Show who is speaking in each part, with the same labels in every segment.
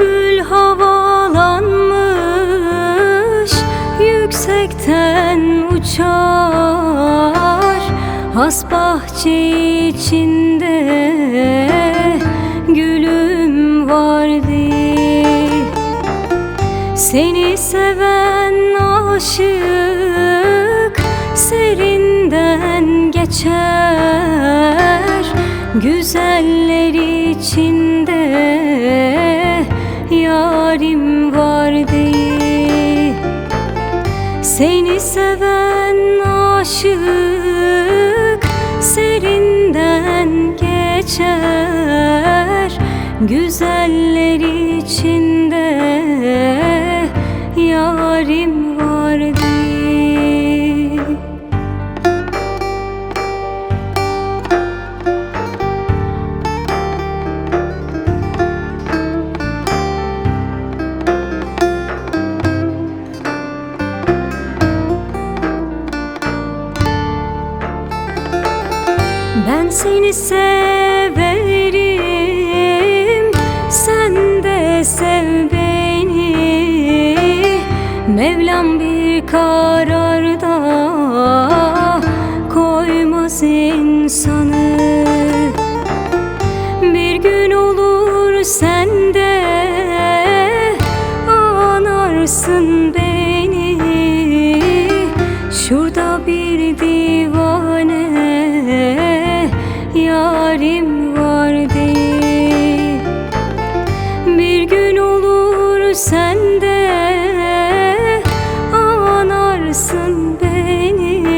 Speaker 1: bülbül havalanmış Yüksekten uçar. Has bahçe içinde gülüm vardı Seni seven aşık serinden geçer. Güzeller içinde Seni seven aşık Serinden geçer. Güzeller içinde Ben seni severim Sen de sev beni. Mevlam bir kararda Koymaz insanı. Bir gün olur sen olur sen de Anarsın beni.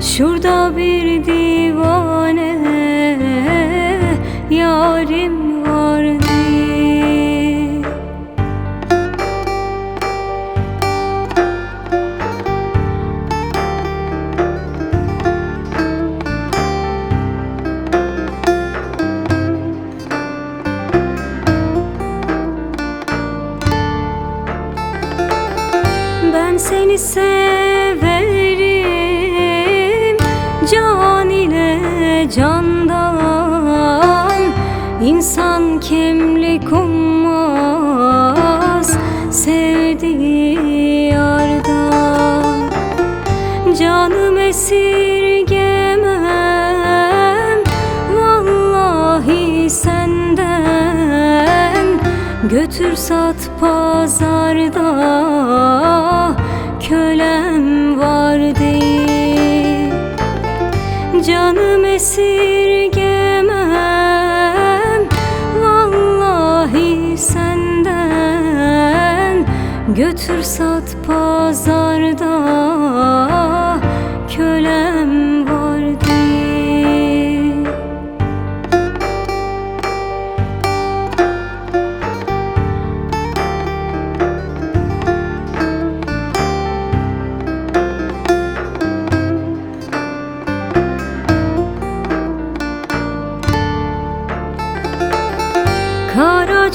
Speaker 1: Şurada bir divane seni severim. Can ile candan İnsan kimlik ummaz. Sevdiği yardan Canım esirgemem. Vallahi senden Götür sat pazarda Kölem vardı Canım esirgemem Vallahi senden Götür sat pazarda Kölem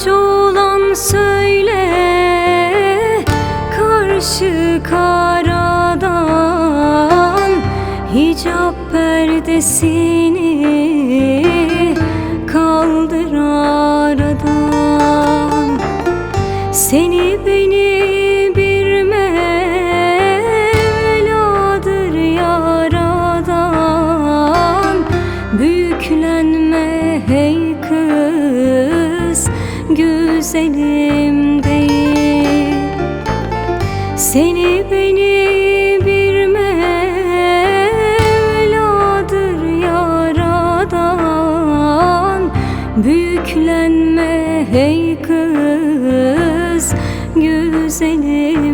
Speaker 1: Karaca olan söyle Karşı karadan Hicap perdesini Kaldır aradan. Seni beni bir Mevladır yaradan Büyüklenme hey kız Güzelim değil Seni beni bir yaradan. Büyüklenme hey kız Güzelim